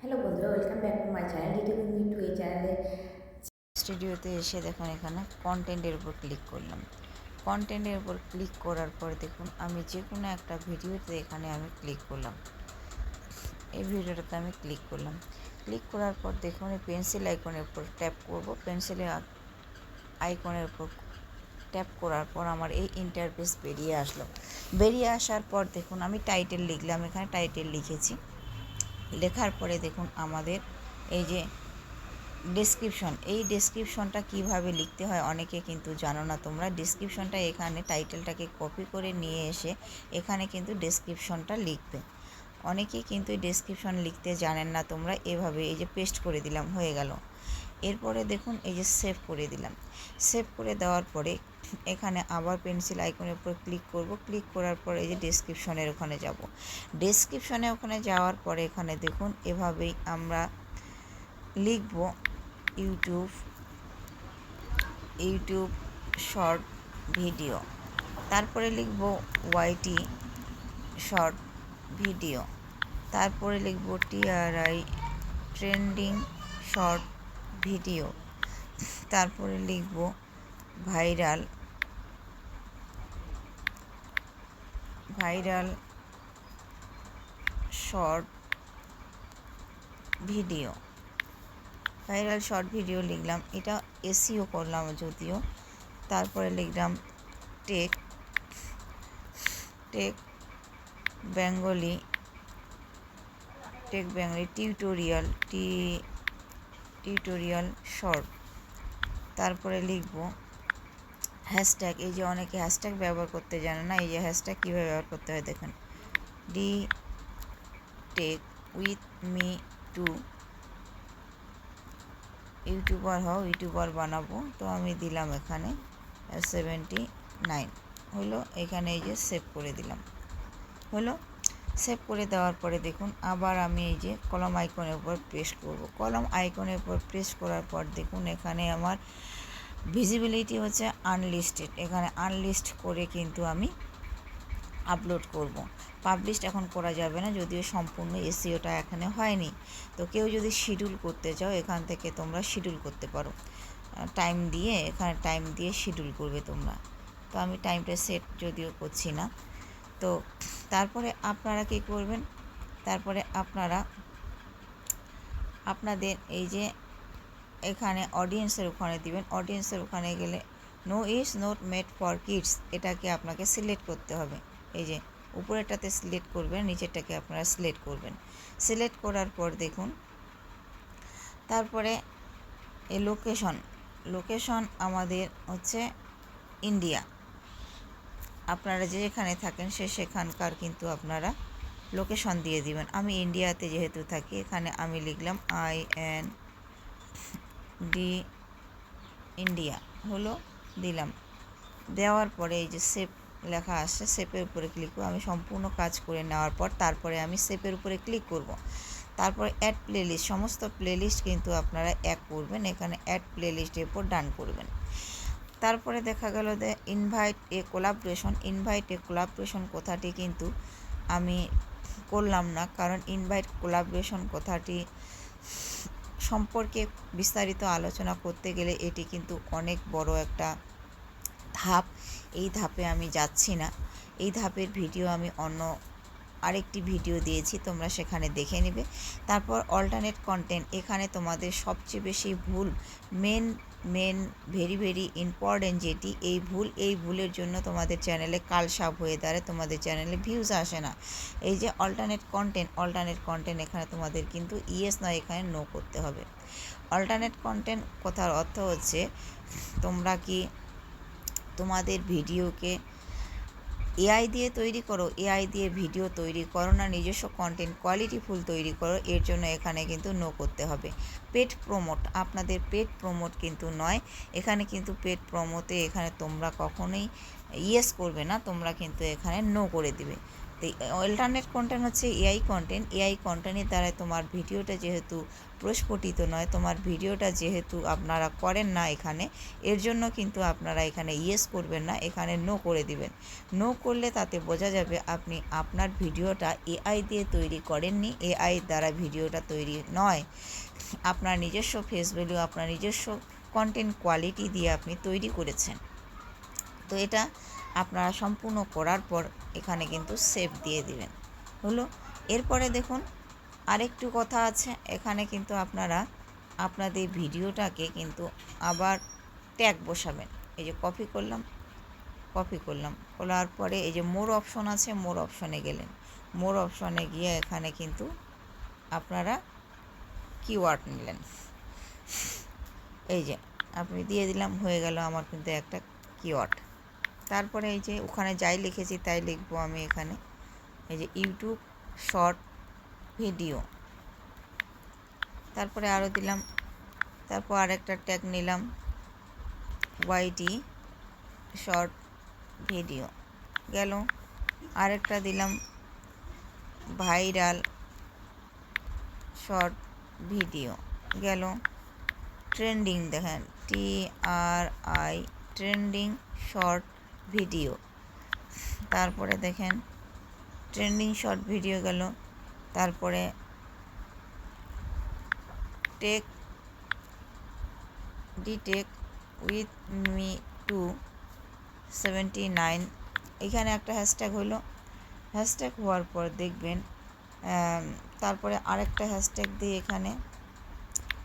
Hello বন্ধুরা welcome back to my channel DT cooing to এই চ্যানেলে স্টুডিওতে এসে দেখুন এখানে কন্টেন্টের উপর ক্লিক করলাম। কন্টেন্টের উপর ক্লিক করার পর দেখুন আমি যে কোনো একটা ভিডিওতে এখানে আমি ক্লিক করলাম। এই ভিডিওটাতে আমি ক্লিক করলাম। ক্লিক করার পর দেখুন এই পেন্সিল আইকনের উপর ট্যাপ করব। পেন্সিল আইকনের উপর ট্যাপ করার পর আমার এই ইন্টারফেস বেরিয়ে আসলো। বেরিয়ে আসার পর দেখুন আমি টাইটেল লিখলাম। এখানে টাইটেল লিখেছি। লেখার পরে দেখুন আমাদের এই যে ডেসক্রিপশন এই ডেসক্রিপশনটা কীভাবে লিখতে হয় অনেকে কিন্তু জানো না তোমরা। ডেসক্রিপশনটা এখানে টাইটেলটাকে কপি করে নিয়ে এসে এখানে কিন্তু ডেসক্রিপশনটা লিখবে। অনেকেই কিন্তু ডেসক্রিপশন লিখতে জানেন না তোমরা, এভাবে এই যে পেস্ট করে দিলাম, হয়ে গেল। এরপরে দেখুন এই যে সেভ করে দিলাম। সেভ করে দেওয়ার পরে এখানে আবার পেন্সিল আইকনের উপর ক্লিক করব। ক্লিক করার পরে এই যে ডেসক্রিপশনের ওখানে যাব। ডেসক্রিপশনে ওখানে যাওয়ার পরে এখানে দেখুন এভাবেই আমরা লিখব ইউটিউব ইউটিউব শর্ট ভিডিও তারপরে লিখব ওয়াইটি শর্ট ভিডিও তারপরে লিখব টিআরআই ট্রেন্ডিং শর্ট ভিডিও। তারপরে লিখব viral. Viral short video. Viral short video লিখলাম। এটা এসিও করলাম যদিও। তারপরে লিখলাম tech tech Bengali tech Bengali tutorial, T tutorial short তারপরে লিখব হ্যাশট্যাগ এই যে অনেকে হ্যাশট্যাগ ব্যবহার করতে জানে না, এই যে হ্যাশট্যাগ কীভাবে ব্যবহার করতে হয় দেখেন। D tech with me to YouTuber হও ইউটিউবার বানাবো। তো আমি দিলাম এখানে সেভেন্টি নাইন হলো এখানে এই যে সেভ করে দিলাম। হলো সেভ করে দেওয়ার পরে দেখুন, আবার আমি এই যে কলম আইকনের উপর প্রেস করব। কলম আইকনের উপর প্রেস করার পর দেখুন, এখানে আমার ভিজিবিলিটি হচ্ছে আনলিস্টেড এখানে আনলিস্ট করে কিন্তু আমি আপলোড করব। পাবলিশড এখন করা যাবে না, যদিও সম্পূর্ণ এসিওটা এখানে হয়নি। তো কেউ যদি শিডিউল করতে চাও, এখান থেকে তোমরা শিডিউল করতে পারো। টাইম দিয়ে, এখানে টাইম দিয়ে শিডিউল করবে তোমরা। তো আমি টাইমটা সেট যদিও করছি না। তো তারপরে আপনারা কী করবেন? তারপরে আপনারা আপনাদের এই যে এখানে অডিয়েন্সের ওখানে দিবেন। অডিয়েন্সের ওখানে গেলে no is not made for kids এটাকে আপনাকে সিলেক্ট করতে হবে। এই যে উপরেরটাতে সিলেক্ট করবেন, নিচেরটাকে আপনারা সিলেক্ট করবেন। সিলেক্ট করার পর দেখুন, তারপরে এ লোকেশন লোকেশন আমাদের হচ্ছে ইন্ডিয়া আপনারা যে যেখানে থাকেন সে সেখানকার কিন্তু আপনারা লোকেশন দিয়ে দিবেন। আমি ইন্ডিয়াতে যেহেতু থাকি, এখানে আমি লিখলাম আই এন ডি ইন্ডিয়া হলো দিলাম। দেওয়ার পরে এই যে সেভ লেখা আসছে সেপের উপরে ক্লিক করব আমি সম্পূর্ণ কাজ করে নেওয়ার পর তারপরে আমি সেপের উপরে ক্লিক করব। তারপরে অ্যাড প্লেলিস্ট সমস্ত প্লেলিস্ট কিন্তু আপনারা এক করবেন, এখানে অ্যাড প্লেলিস্টের উপর ডান করবেন। তারপরে দেখা গেল যে invite a collaboration invite a collaboration কথাটি কিন্তু আমি করলাম না। কারণ ইনভাইট কোলাবরেশন কথাটি সম্পর্কে বিস্তারিত আলোচনা করতে গেলে এটি কিন্তু অনেক বড় একটা ধাপ। এই ধাপে আমি যাচ্ছি না। এই ধাপের ভিডিও আমি অন্য আরেকটি ভিডিও দিয়েছি, তোমরা সেখানে দেখে নেবে। তারপর অল্টারনেট কন্টেন্ট এখানে তোমাদের সবচেয়ে বেশি ভুল main main very very important যেটি, এই ভুল, এই ভুলের জন্য তোমাদের চ্যানেলে কালসাপ হয়ে দাঁড়ায়, তোমাদের চ্যানেলে ভিউজ আসে না। এই যে অল্টারনেট কন্টেন্ট অল্টারনেট কন্টেন্ট এখানে তোমাদের কিন্তু ইয়েস নয় এখানে নো করতে হবে। অল্টারনেট কন্টেন্ট কথার অর্থ হচ্ছে, তোমরা কি তোমাদের ভিডিওকে এআই দিয়ে তৈরি করো এআই দিয়ে ভিডিও তৈরি করো না, নিজস্ব কন্টেন্ট কোয়ালিটি ফুল তৈরি করো, এর জন্য এখানে কিন্তু নো করতে হবে। পেট প্রমোট আপনাদের পেট প্রমোট কিন্তু নয়। এখানে কিন্তু পেট প্রমোটে এখানে তোমরা কখনোই ইয়েস করবে না, তোমরা কিন্তু এখানে নো করে দিবে। তো অল্টারনেট কন্টেন্ট হচ্ছে এআই কন্টেন্ট এআই কন্টেন্টের দ্বারা তোমার ভিডিওটা যেহেতু প্রস্ফুটিত নয়, তোমার ভিডিওটা যেহেতু আপনারা করেন না এখানে, এর জন্য কিন্তু আপনারা এখানে ইয়েস করবেন না, এখানে নো করে দিবেন। নো করলে তাতে বোঝা যাবে আপনি আপনার ভিডিওটা এআই দিয়ে তৈরি করেননি এআই দ্বারা ভিডিওটা তৈরি নয়। আপনার নিজস্ব ফেস ভ্যালু আপনার নিজস্ব কন্টেন্ট কোয়ালিটি দিয়ে আপনি তৈরি করেছেন। তো এটা আপনারা সম্পূর্ণ করার পর এখানে কিন্তু সেভ দিয়ে দিবেন। হলো? এরপরে দেখুন, আরেকটু কথা আছে। এখানে কিন্তু আপনারা আপনাদের ভিডিওটাকে কিন্তু আবার ট্যাগ বসাবেন। এই যে কপি করলাম কপি করলাম। করার পরে এই যে মোর অপশন আছে মোর অপশনে গেলেন। মোর অপশনে গিয়ে এখানে কিন্তু আপনারা কিওয়ার্ড নিলেন। এই যে, আপনি দিয়ে দিলাম, হয়ে গেল আমার কিন্তু একটা কিওয়ার্ড তারপরে এই যে ওখানে যাই লিখেছি তাই লিখব আমি এখানে। এই যে ইউটিউব শর্ট ভিডিও। তারপরে আরও দিলাম, তারপর আরেকটা ট্যাগ নিলাম ওয়াইটি শর্ট ভিডিও। গেল। আরেকটা দিলাম, ভাইরাল শর্ট ভিডিও। গেল। ট্রেন্ডিং দেখেন, টি আর আই, ট্রেন্ডিং শর্ট ভিডিও। তারপরে দেখেন ট্রেন্ডিং শর্ট ভিডিও গেল। তারপরে tech DTech with me two seventy nine এখানে একটা হ্যাশট্যাগ হলো। হ্যাশট্যাগ হওয়ার পর দেখবেন তারপরে আরেকটা হ্যাশট্যাগ দিয়ে এখানে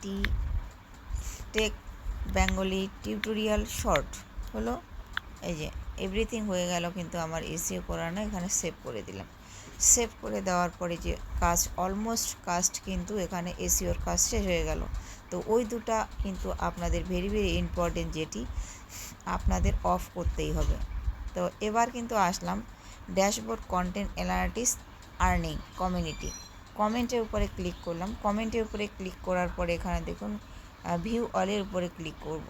T tech Bengali tutorial short হলো। এই যে এভরিথিং হয়ে গেল কিন্তু আমার এসিও করা না, এখানে সেভ করে দিলাম। সেভ করে দেওয়ার পরে যে কাজ অলমোস্ট কাস্ট কিন্তু এখানে এসিওর কাজ শেষ হয়ে গেল। তো ওই দুটা কিন্তু আপনাদের ভেরি ভেরি ইম্পর্টেন্ট যেটি, আপনাদের অফ করতেই হবে। তো এবার কিন্তু আসলাম dashboard content analytics earning community কমেন্টের উপরে ক্লিক করলাম। কমেন্টের উপরে ক্লিক করার পরে এখানে দেখুন ভিউ অলের উপরে ক্লিক করব।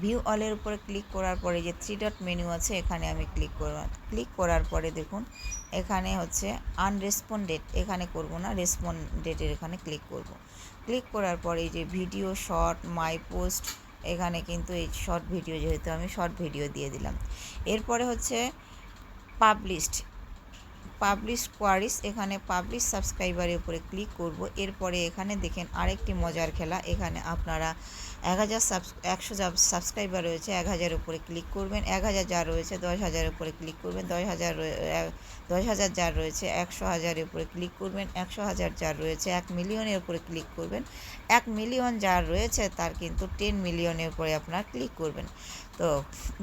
ভিউ অলের উপরে ক্লিক করার পরে যে থ্রি ডট মেনু আছে, এখানে আমি ক্লিক করব। ক্লিক করার পরে দেখুন, এখানে হচ্ছে আনরেসপন্ডেড এখানে করব না রেসপন্ডেডের এখানে ক্লিক করব। ক্লিক করার পরে যে ভিডিও শর্ট মাই পোস্ট এখানে কিন্তু এই শর্ট ভিডিও যেহেতু আমি শর্ট ভিডিও দিয়ে দিলাম। এরপরে হচ্ছে পাবলিশড পাবলিশ কোয়ারিস এখানে পাবলিশ সাবস্ক্রাইবারের উপরে ক্লিক করব। এরপরে এখানে দেখেন আরেকটি মজার খেলা। এখানে আপনারা এক হাজার একশো সাবস্ক্রাইবার রয়েছে, এক হাজার উপরে ক্লিক করবেন। এক হাজার যার রয়েছে, দশ হাজার উপরে ক্লিক করবেন। দশ হাজার দশ হাজার যার রয়েছে, একশো হাজারের উপরে ক্লিক করবেন। একশো হাজার যার রয়েছে, এক মিলিয়নের উপরে ক্লিক করবেন। এক মিলিয়ন যার রয়েছে, তার কিন্তু টেন মিলিয়নের উপরে আপনার ক্লিক করবেন। তো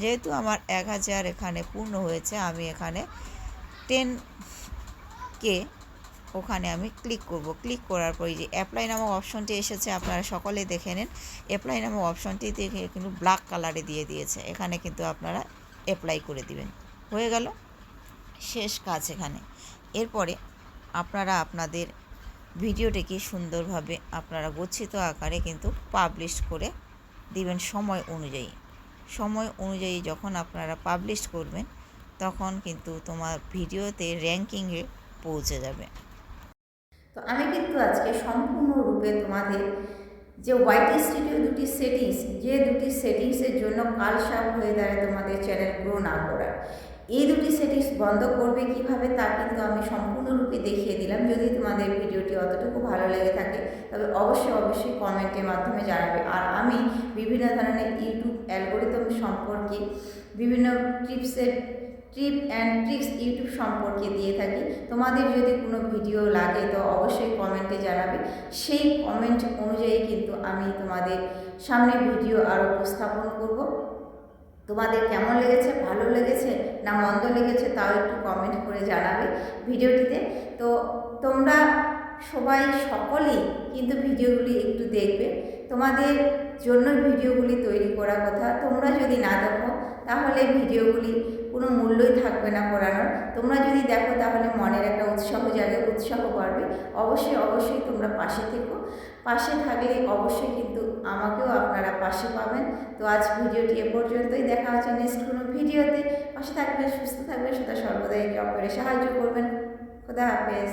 যেহেতু আমার এক হাজার এখানে পূর্ণ হয়েছে, আমি এখানে টেন কে ওখানে আমি ক্লিক করব। ক্লিক করার পরে যে অ্যাপ্লাই নামক অপশনটি এসেছে, আপনারা সকলে দেখে নেন। অ্যাপ্লাই নামক অপশনটি দেখে কিন্তু ব্ল্যাক কালারে দিয়ে দিয়েছে। এখানে কিন্তু আপনারা অ্যাপ্লাই করে দিবেন। হয়ে গেল? শেষ কাজ এখানে। এরপরে আপনারা আপনাদের ভিডিওটিকে সুন্দরভাবে আপনারা গচ্ছিত আকারে কিন্তু পাবলিশ করে দিবেন সময় অনুযায়ী। সময় অনুযায়ী যখন আপনারা পাবলিশ করবেন তখন কিন্তু তোমার ভিডিওতে র্যাঙ্কিংয়ে পৌঁছে যাবে। তো আমি কিন্তু আজকে সম্পূর্ণরূপে তোমাদের যে ওয়াইটি স্টুডিও দুটি সেটিংস যে দুটি সেটিংসের জন্য কাল সাপ হয়ে দাঁড়ায় তোমাদের চ্যানেল গ্রো না করার এই দুটি সেটিংস বন্ধ করবে কীভাবে তা কিন্তু আমি সম্পূর্ণরূপে দেখিয়ে দিলাম। যদি তোমাদের ভিডিওটি অতটুকু ভালো লেগে থাকে, তবে অবশ্যই অবশ্যই কমেন্টের মাধ্যমে জানাবে। আর আমি বিভিন্ন ধরনের ইউটিউব অ্যালগোরিদম সম্পর্কে বিভিন্ন টিপসের টিপ অ্যান্ড ট্রিক্স ইউটিউব সম্পর্কে দিয়ে থাকি। তোমাদের যদি কোনো ভিডিও লাগে তো অবশ্যই কমেন্টে জানাবে। সেই কমেন্ট অনুযায়ী কিন্তু আমি তোমাদের সামনে ভিডিও আরও উপস্থাপন করব। তোমাদের কেমন লেগেছে? ভালো লেগেছে? না মন্দ লেগেছে? তাও একটু কমেন্ট করে জানাবে ভিডিওটিতে। তো তোমরা সবাই সকলেই কিন্তু ভিডিওগুলি একটু দেখবে। তোমাদের জন্য ভিডিওগুলি তৈরি করা কথা। তোমরা যদি না দেখো, তাহলে ভিডিওগুলি কোনো মূল্যই থাকবে না পড়ানোর। তোমরা যদি দেখো তাহলে মনের একটা উৎসাহ জাগে, উৎসাহ বাড়বে অবশ্যই অবশ্যই তোমরা পাশে থেকো। পাশে থাকলে অবশ্যই কিন্তু আমাকেও আপনারা পাশে পাবেন। তো আজ ভিডিওটি এ পর্যন্তই। দেখা হচ্ছে নেক্সট কোনো ভিডিওতে। পাশে থাকবেন, সুস্থ থাকবেন সেটা সর্বদাই একে সাহায্য করবেন। খোদা হাফেজ।